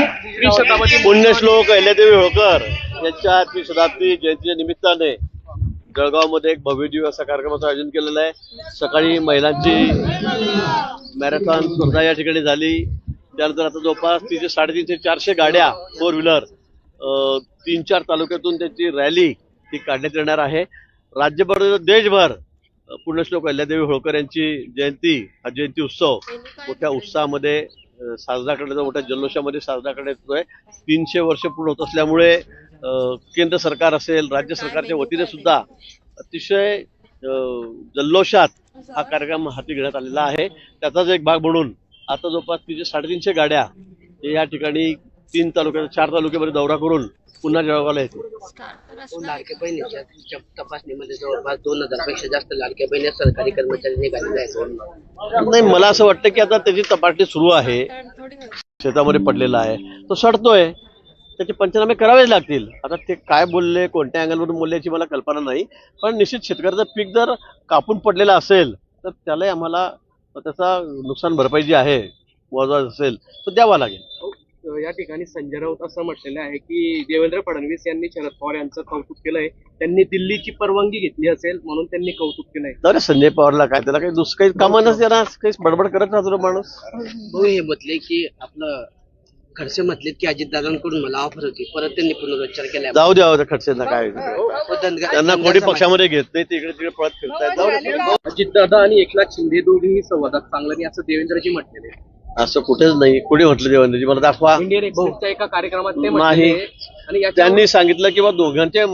त्रिशतावधी पुण्यश्लोक अहिल्यादेवी होळकर यांच्या त्रिशताब्दी जयंतीच्या निमित्ताने जळगावमध्ये एक भव्य दिव्य असा कार्यक्रमाचं आयोजन केलेलं आहे. सकाळी महिलांची मॅरेथॉन स्पर्धा या ठिकाणी झाली. त्यानंतर आता जवळपास तिथे साडेतीनशे चारशे गाड्या फोर व्हीलर तीन चार तालुक्यातून त्याची रॅली ती काढण्यात येणार आहे. राज्यभर देशभर पुण्यश्लोक अहिल्यादेवी होळकर यांची जयंती हा जयंती उत्सव मोठ्या उत्साहामध्ये साजरा करण्याचा मोठ्या जल्लोषामध्ये साजरा करण्यात येतोय. तीनशे वर्ष पूर्ण होत असल्यामुळे केंद्र सरकार असेल राज्य सरकारच्या वतीने सुद्धा अतिशय जल्लोषात हा कार्यक्रम हाती घेण्यात आलेला आहे. त्याचाच एक भाग म्हणून आता जवळपास तिचे साडेतीनशे गाड्या हे या ठिकाणी तीन तालुक्यात चार तालुक्यामध्ये दौरा करून पुन्हा जळगावला येतील. हो, लाडक्या बहिणीच्या तपासणीमध्ये जवळपास दोन हजारपेक्षा जास्त लाडक्या बहिणी सरकारी कर्मचारी निघालेले आहेत. नाही मला असं वाटतं की आता त्याची तपासणी सुरू आहे. शेतामध्ये पडलेला आहे. तो सडतोय. त्याचे पंचनामे करावेच लागतील. आता ते काय बोलले कोणत्या अँगलवरून बोलले याची मला कल्पना नाही. पण निश्चित शेतकऱ्याचं पीक जर कापून पडलेलं असेल तर त्यालाही आम्हाला त्याचा नुकसान भरपाई जी आहे मोजा असेल तो द्यावा लागेल. या ठिकाणी संजय राऊत असं म्हटलेलं आहे की देवेंद्र फडणवीस यांनी शरद पवार यांचं कौतुक केलंय. त्यांनी दिल्लीची परवानगी घेतली असेल म्हणून त्यांनी कौतुक केलंय. तर संजय पवारला काय त्याला काही दुसरं काही कामं नसते ना काही बडबड करत राहतो रे माणूस. भाऊ हे म्हटले की आपलं खडसे म्हटले की अजितदादांकडून मला ऑफर होती. परत त्यांनी पुनरुच्चार केलाय जाऊ द्या त्या खडसेंना काय. हो, त्यांना कोणी पक्षामध्ये घेत नाही ते इकडे तिकडे पळत फिरतायत. अजितदादा आणि एकनाथ शिंदे दोघेही संवादात चांगलं नाही असं देवेंद्रजी म्हटलेले. असं कुठेच नाही. कुणी म्हटलं देवेंद्रजी मला दाखवा. इंडियन एका कार्यक्रमात ते नाही. आणि त्यांनी सांगितलं की बा दोघांचे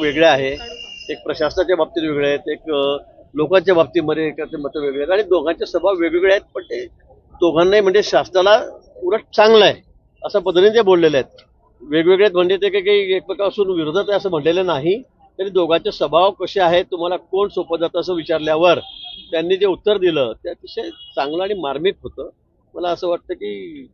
वेगळे आहे. एक प्रशासनाच्या बाबतीत वेगळे आहेत. एक लोकांच्या बाबतीमध्ये एकाचे मत वेगळे आहेत. आणि दोघांचे स्वभाव वेगवेगळे आहेत पण ते दोघांनाही म्हणजे शासनाला उलट चांगलं आहे. अशा पद्धतीने ते बोललेले आहेत. वेगवेगळे आहेत. म्हणजे ते काही काही एकमेकापासून विरोधात आहे असं म्हटलेलं नाही. तरी दोघांचे स्वभाव कसे आहेत तुम्हाला कोण सोपं जातं असं विचारल्यावर त्यांनी जे उत्तर दिलं ते अतिशय चांगलं आणि मार्मिक होतं. मला असं वाटतं की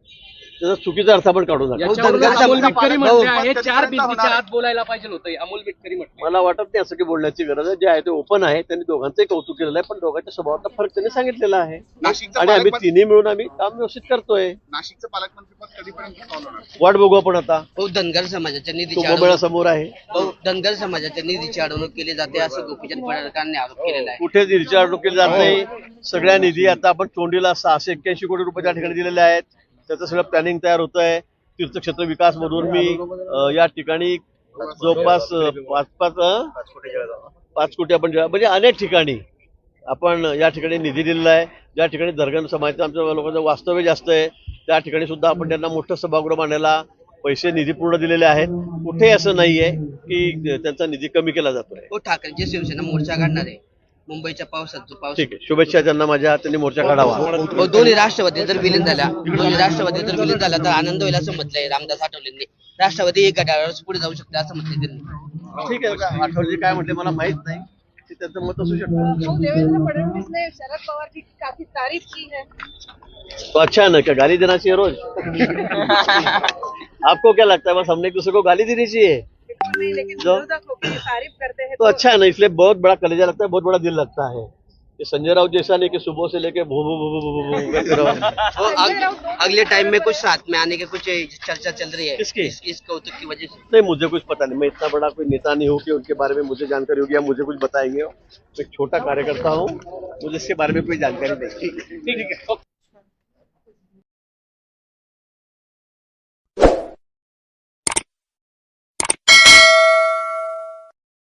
त्याचा चुकीचा अर्थ आपण काढू नका याच्यावरून अमोल मिटकरी भाऊ, म्हटले आहे चार भिंतीच्या आत बोलायला पाहिजे होतं अमोल मिटकरी म्हटले मला वाटत नाही असं की बोलण्याची गरज आहे. जे आहे ते ओपन आहे. त्यांनी दोघांचंही कौतुक केलेलं आहे पण दोघांच्या स्वभावातला फरक त्यांनी सांगितलेला आहे. नाशिकचं आणि आम्ही पालकमंत्री तिन्ही मिळून आम्ही काम व्यवस्थित करतोय. नाशिकचं पालकमंत्रीपद कधीपर्यंत चालवणार वाट बघू आपण आता. हो धनगर समाजाच्या तो निधीची अडवणूक समोर आहे. हो, धनगर समाजाच्या निधीची अडवणूक केली जाते असं गोपीचंद पडळकरांनी आरोप केलेला आहे. कुठेच रिचार्ज केली जात नाही. सगळ्या निधी आता आपण तोंडीला सहाशे एक्क्याऐंशी कोटी रुपये त्या ठिकाणी दिलेले आहेत. त्याचं सगळं प्लॅनिंग तयार होत आहे तीर्थक्षेत्र विकास मधून मी या ठिकाणी जवळपास पाच पाच पाच कोटी आपण म्हणजे अनेक ठिकाणी आपण या ठिकाणी निधी दिलेला आहे. ज्या ठिकाणी धरगण समाजाचं आमच्या लोकांचं वास्तव्य जास्त आहे त्या ठिकाणी सुद्धा आपण त्यांना मोठं सभागृह मांडायला पैसे निधी पूर्ण दिलेले आहेत. कुठेही असं नाहीये की त्यांचा निधी कमी केला जातोय. हो, ठाकरेंची शिवसेना मोर्चा काढणार आहे. मुंबईच्या पावसात जो पाऊस ठीक आहे. शुभेच्छा त्यांना माझ्या त्यांनी मोर्चा काढावा. हो दोन्ही राष्ट्रवादी जर विलीन झाल्या दोन्ही राष्ट्रवादी जर विलीन झाल्या तर आनंद होईल असं म्हटलंय रामदास आठवलेंनी. राष्ट्रवादी एक घड्याळावर पुढे जाऊ शकते असं म्हटलंय त्यांनी. ठीक आहे आठवले काय म्हटले मला माहीत नाही. ते त्यांचं मत असू शकतं. तो देवेंद्र फडणवीस ने शरद पवार की काफी तारीफ की है? तो अच्छा ना क्या गाली देना चाहिए रोज. आपको क्या लगता है बस हमने एक दूसरे को गाली देनी चाहिए? नहीं लेकिन जो- तारीफ़ करते हैं तो अच्छा है ना इसलिए बहुत बड़ा कलेजा लगता है बहुत बड़ा दिल लगता है। ये संजय राउत जैसा नहीं कि सुबह से लेके भू भू भू भू भू भू हो अगले टाइम में कुछ साथ में आने के कुछ चर्चा चल रही है। किसकी? इस, इस कौतुक की वजह से। नहीं मुझे कुछ पता नहीं मैं इतना बड़ा कोई नेता नहीं हूँ कि उनके बारे में मुझे जानकारी होगी या मुझे कुछ बताएँगे। मैं एक छोटा कार्यकर्ता हूँ मुझे इसके बारे में कोई जानकारी नहीं। ठीक आहे